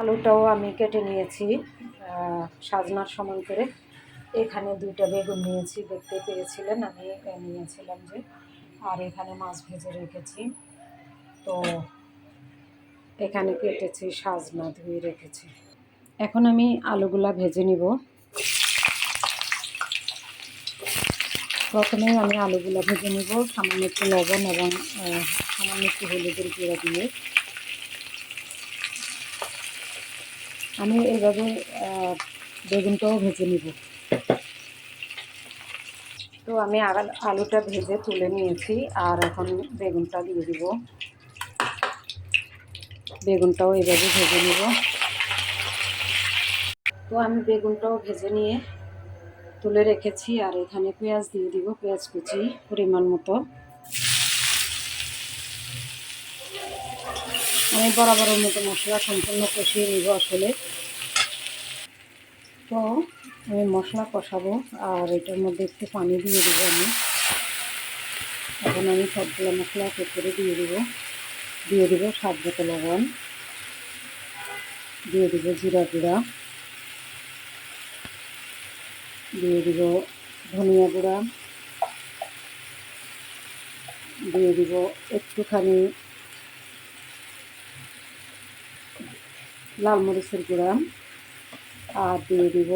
আলুটাও আমি কেটে নিয়েছি সাজনার সমান করে। এখানে দুইটা বেগুন নিয়েছি, দেখতে পেরেছিলেন আমি নিয়েছিলাম যে। আর এখানে মাছ ভেজে রেখেছি। তো এখানে কেটেছি, সাজনা ধুয়ে রেখেছি। এখন আমি আলুগুলা ভেজে নিব। প্রথমে আমি আলুগুলা ভেজে নিব, সামান্য একটু লবণ এবং সামান্য একটু হলুদের গুঁড়া দিয়ে। আমি এইভাবে বেগুনটাও ভেজে নিব। তো আমি আলুটা ভেজে তুলে নিয়েছি, আর এখন বেগুনটা দিয়ে দিব। বেগুনটাও এইভাবে ভেজে নিব। তো আমি বেগুনটাও ভেজে নিয়ে তুলে রেখেছি, আর এখানে পেঁয়াজ দিয়ে দিব, পেঁয়াজ কুচি পরিমাণ মতো। আমি বরাবরের মতো মশলা সম্পূর্ণ কষিয়ে নিব আসলে। আমি মশলা কষাবো আর এটার মধ্যে একটু পানি দিয়ে দেবো আমি। এখন আমি সবগুলো মশলা এক করে দিয়ে দেবো। দিয়ে দেবো স্বাদ মতো লবণ। দিয়ে দেবো জিরা গুঁড়া। দিয়ে দিব ধনিয়া গুঁড়া। দিয়ে দিব একটুখানি লাল মরিচের গুঁড়া। আর দিয়ে দিব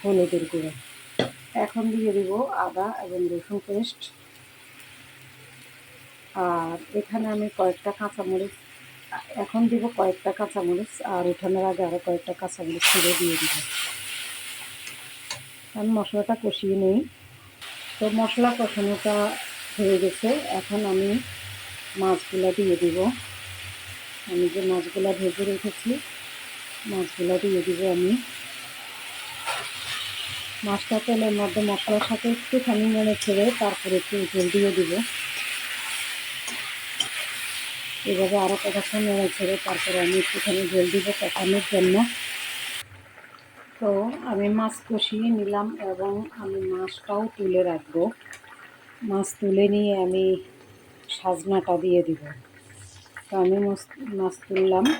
হলুদের গুঁড়ো। এখন দিয়ে দিব আদা এবং রসুন পেস্ট। আর এখানে আমি কয়েকটা কাঁচামরিচ, এখন দিব কয়েকটা কাঁচামরিচ, আর উঠানোর আগে আরও কয়েকটা কাঁচামরিচ ছিঁড়ে দিয়ে দিব। আমি মশলাটা কষিয়ে নিই। তো মশলা কষানোটা হয়ে গেছে। এখন আমি মাছগুলো দিয়ে দিব। আমি যে মাছগুলো ভেজে রেখেছি, মাছগুলো দিয়ে দিব আমি। মাছটা তেলের মধ্যে মশলার সাথে একটুখানি নেড়ে ছেড়ে তারপরে একটু তেল দিয়ে দিব। এভাবে আরও কতক্ষণ নেড়ে ছেড়ে তারপরে আমি একটুখানি জল দিব কষানোর জন্য। তো আমি মাছ কষিয়ে নিলাম এবং আমি মাছটাও তুলে রাখব। মাছ তুলে নিয়ে আমি সাজনাটা দিয়ে দিব। তো আমি মাছ- তুললাম।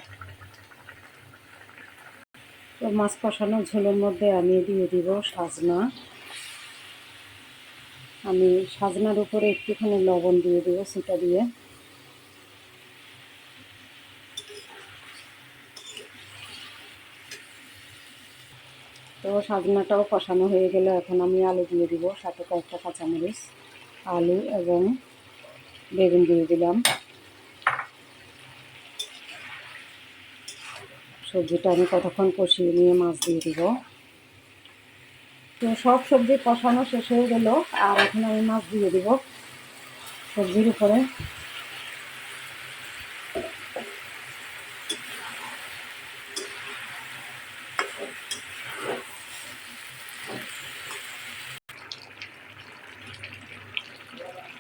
তো মাছ কষানো ঝোলের মধ্যে আমি দিয়ে দিব সাজনা। আমি সাজনার উপরে একটুখানি লবণ দিয়ে দেবো, সেটা দিয়ে। তো সাজনাটাও কষানো হয়ে গেলে এখন আমি আলু দিয়ে দিব, সাথে কয়েকটা কাঁচামরিচ, আলু এবং বেগুন দিয়ে দিলাম। সবজিটা আমি কতক্ষণ কষিয়ে নিয়ে মাছ দিয়ে দিব। তো সব সবজি কষানো শেষ হয়ে গেল, আর এখন আমি মাছ দিয়ে দিব সবজির উপরে।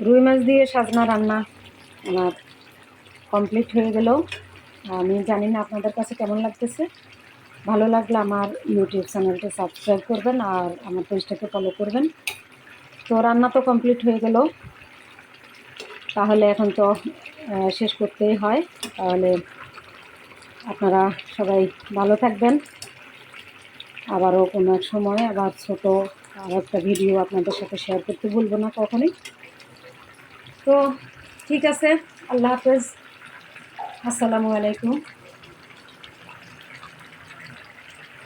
রুই মাছ দিয়ে সাজনা রান্না আমার কমপ্লিট হয়ে গেল। আমি জানি না আপনাদের কাছে কেমন লাগতেছে। ভালো লাগলে আমার ইউটিউব চ্যানেলটা সাবস্ক্রাইব করবেন আর আমার পেজটাকে ফলো করবেন। তো রান্না তো কমপ্লিট হয়ে গেল। তাহলে এখন তো শেষ করতেই হয়। তাহলে আপনারা সবাই ভালো থাকবেন। আবারও কোনো এক সময় আবার ছোটো আর একটা ভিডিও আপনাদের সাথে শেয়ার করতে ভুলবো না কখনই। তো ঠিক আছে, আল্লাহ হাফেজ। আসসালামু আলাইকুম।